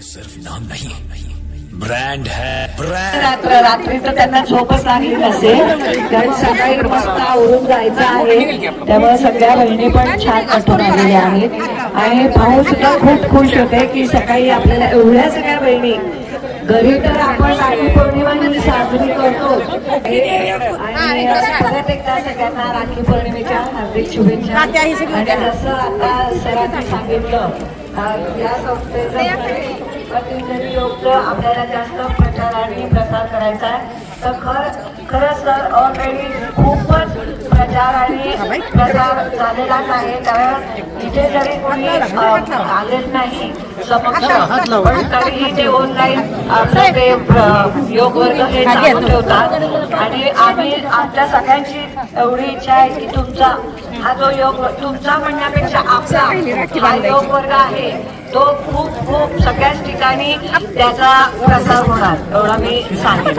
ये सिर्फ नाम नहीं ब्रांड है ब्रांड रात्र रात्री तर त्यांना झोपच लागली नसेल कारण सकाळी मस्त आवरून जायचं आहे. त्यामुळे सगळ्या बहिणी पण छान नटून आलेल्या आहेत. आणि भाऊ सुद्धा खूप खुश होते की सकाळी आपल्याला एवढ्या सगळ्या बहिणी. घरी तर आपण राखी पौर्णिमा ही साजरी करतो आणि परत एकदा सगळ्यांना राखी पौर्णिमेच्या हार्दिक शुभेच्छा. आणि जसं आता सरांनी सांगितलं या संस्थेचं प्रतिनिधी योग आपल्याला जास्त प्रचार आणि प्रसार करायचा आहे. तर खर खरंच तर ऑलरेडी खूपच प्रचार आणि प्रसार झालेलाच आहे. कारण इथे जरी कोणी अं, आलेच नाही पण तरीही ते ऑनलाईन आपलं ते योग वर्ग हे चालू ठेवतात. आणि आम्ही आमच्या सगळ्यांची एवढी इच्छा आहे की तुमचा हा जो योग तुमचा म्हणण्यापेक्षा आपला हा योग वर्ग आहे तो खूप खूप सगळ्याच ठिकाणी त्याचा प्रसार होणार एवढा मी सांगेन.